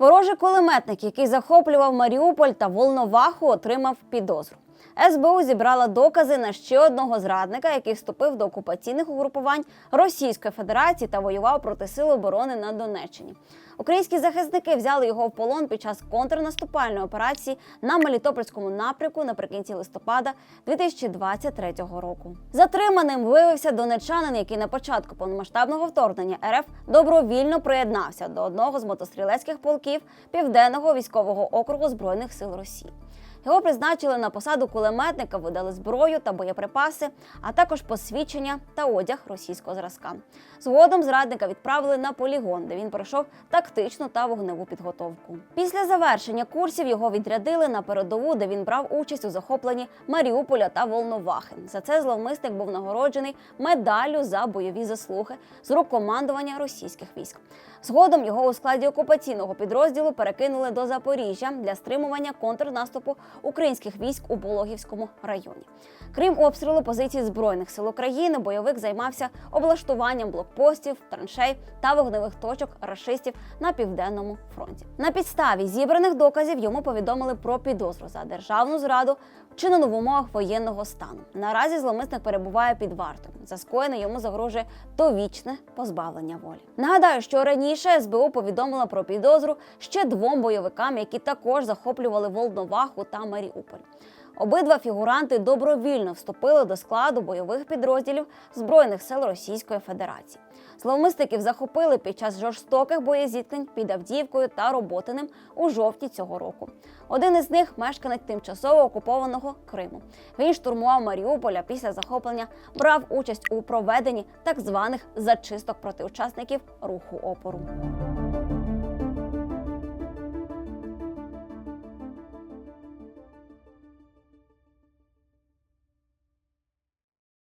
Ворожий кулеметник, який захоплював Маріуполь та Волноваху, отримав підозру. СБУ зібрала докази на ще одного зрадника, який вступив до окупаційних угрупувань Російської Федерації та воював проти Сил оборони на Донеччині. Українські захисники взяли його в полон під час контрнаступальної операції на Мелітопольському напрямку наприкінці листопада 2023 року. Затриманим виявився донечанин, який на початку повномасштабного вторгнення РФ добровільно приєднався до одного з мотострілецьких полків Південного військового округу збройних сил Росії. Його призначили на посаду кулеметника, видали зброю та боєприпаси, а також посвідчення та одяг російського зразка. Згодом зрадника відправили на полігон, де він пройшов тактичну та вогневу підготовку. Після завершення курсів його відрядили на передову, де він брав участь у захопленні Маріуполя та Волновахи. За це зловмисник був нагороджений медаллю за бойові заслуги з рук командування російських військ. Згодом його у складі окупаційного підрозділу перекинули до Запоріжжя для стримування контрнаступу українських військ у Пологівському районі. Крім обстрілу позицій збройних сил України, бойовик займався облаштуванням блокпостів, траншей та вогневих точок рашистів на південному фронті. На підставі зібраних доказів йому повідомили про підозру за державну зраду, вчинену в умовах воєнного стану. Наразі зловмисник перебуває під вартою. За скоєне йому загрожує довічне позбавлення волі. Нагадаю, що раніше СБУ повідомила про підозру ще двом бойовикам, які також захоплювали Волноваху та Маріуполь. Обидва фігуранти добровільно вступили до складу бойових підрозділів Збройних сил Російської Федерації. Зловмисників захопили під час жорстоких боєзіткнень під Авдіївкою та Роботиним у жовтні цього року. Один із них мешканець тимчасово окупованого Криму. Він штурмував Маріуполя після захоплення, брав участь у проведенні так званих зачисток проти учасників руху опору.